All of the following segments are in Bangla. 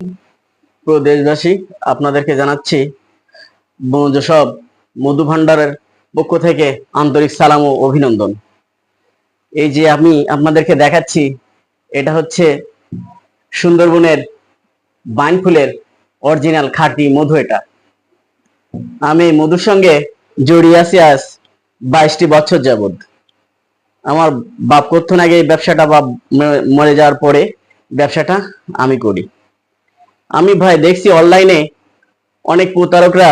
প্রিয় দেশবাসী, আপনাদেরকে জানাচ্ছি সব মধু ভান্ডারের পক্ষ থেকে আন্তরিক সালাম ও অভিনন্দন। এই যে আমি আপনাদেরকে দেখাচ্ছি, এটা হচ্ছে সুন্দরবনের বাইন ফুলের অরিজিনাল খাঁটি মধু এটা। আমি মধুর সঙ্গে জড়িয়ে আছি আজ বাইশটি বছর যাবত আমার বাপ করতো আগে এই ব্যবসাটা বা মরে যাওয়ার পরে ব্যবসাটা আমি করি। আমি ভাই দেখছি অনলাইনে অনেক প্রতারকরা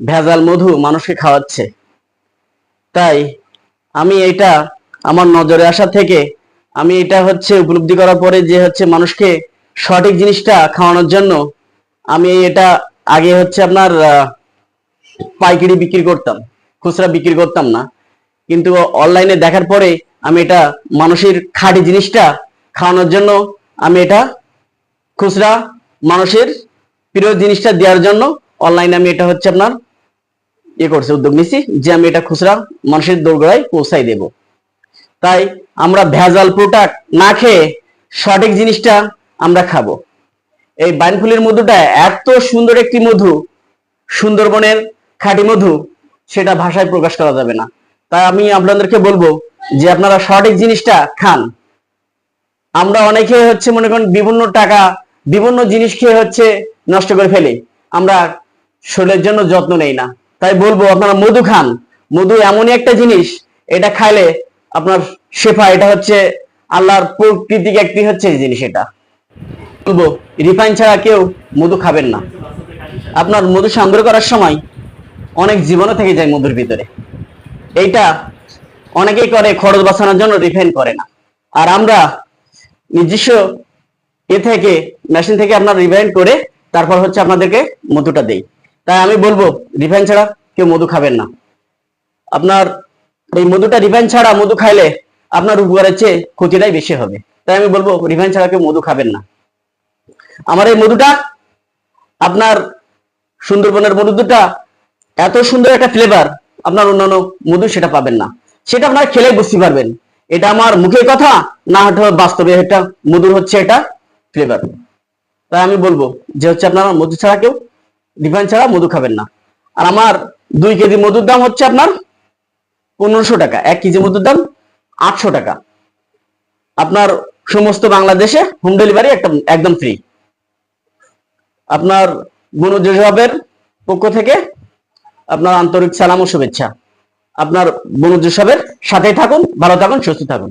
ভেজাল মধু মানুষকে খাওয়াচ্ছে। তাই আমি এটা আমার নজরে আসা থেকে আমি এটা হচ্ছে উপলব্ধি করার পরে যে হচ্ছে মানুষকে সঠিক জিনিসটা খাওয়ানোর জন্য আমি এটা আগে হচ্ছে আপনার পাইকারি বিক্রি করতাম, খুচরা বিক্রি করতাম না। কিন্তু অনলাইনে দেখার পরে আমি এটা মানুষের খাঁটি জিনিসটা খাওয়ানোর জন্য আমি এটা খুচরা মানুষের প্রিয় জিনিসটা দেওয়ার জন্য অনলাইনে আমি এটা হচ্ছে আপনার ইয়ে করছে, উদ্যোগ নিছি যে আমি এটা খুচরা মানুষের দোরগোড়ায় পৌঁছাই দেব। তাই আমরা ভেজাল প্রোডাক্ট না খেয়ে সঠিক জিনিসটা আমরা খাব। এই বাইনফুলের মধুটা এত সুন্দর একটি মধু, সুন্দরবনের খাঁটি মধু, সেটা ভাষায় প্রকাশ করা যাবে না। তাই আমি আপনাদেরকে বলব যে আপনারা সঠিক জিনিসটা খান। আমরা অনেকে হচ্ছে মনে করেন বিভিন্ন টাকা বিভিন্ন জিনিস খেয়ে হচ্ছে নষ্ট করে ফেলি। আমরা শরীরের জন্য যত্ন নেই না। তাই বলব, আপনারা মধু খান। মধু এমনই একটা জিনিস, এটা খাইলে আপনার শেফা, এটা হচ্ছে আল্লাহর প্রকৃতিক একটি হচ্ছে জিনিস এটা। বলব, রিফাইন ছাড়া কেউ মধু খাবেন না। আপনার মধু সংগ্রহ করার সময় অনেক জীবনও থেকে যায় মধুর ভিতরে। এইটা অনেকেই করে, খরচ বাঁচানোর জন্য রিফাইন করে না। আর আমরা নিজস্ব এ থেকে মেশিন থেকে আপনার রিফাইন করে তারপর হচ্ছে আপনাদেরকে মধুটা দেই। তাই আমি বলব রিফাইন ছাড়া কেউ মধু খাবেন না। আপনার এই মধুটা রিফাইন ছাড়া মধু খাইলে আপনার উপকারের চেয়ে ক্ষতিটাই বেশি হবে। তাই আমি বলব রিফাইন ছাড়া কেউ মধু খাবেন না। আমার এই মধুটা, আপনার সুন্দরবনের মধুটা এত সুন্দর একটা ফ্লেভার আপনার অন্যান্য মধু সেটা পাবেন না। সেটা আপনারা খেলে বুঝতে পারবেন। এটা আমার মুখের কথা, না হয়তো বাস্তবে এটা মধুর হচ্ছে এটা ফ্লেভার তাই আমি বলব যে হচ্ছে আপনারা মধু ছাড়া কেউ রিফাইন ছাড়া মধু খাবেন না। আর আমার দুই কেজি মধুর দাম হচ্ছে আপনার পনেরোশো টাকা, এক কেজি মধুর দাম আটশো টাকা। আপনার সমস্ত বাংলাদেশে হোম ডেলিভারি একদম ফ্রি আপনার গুণজ পক্ষ থেকে আপনার আন্তরিক সালাম ও শুভেচ্ছা। আপনার বনুজ সাহেবের সাথেই থাকুন, ভালো থাকুন, সুস্থ থাকুন।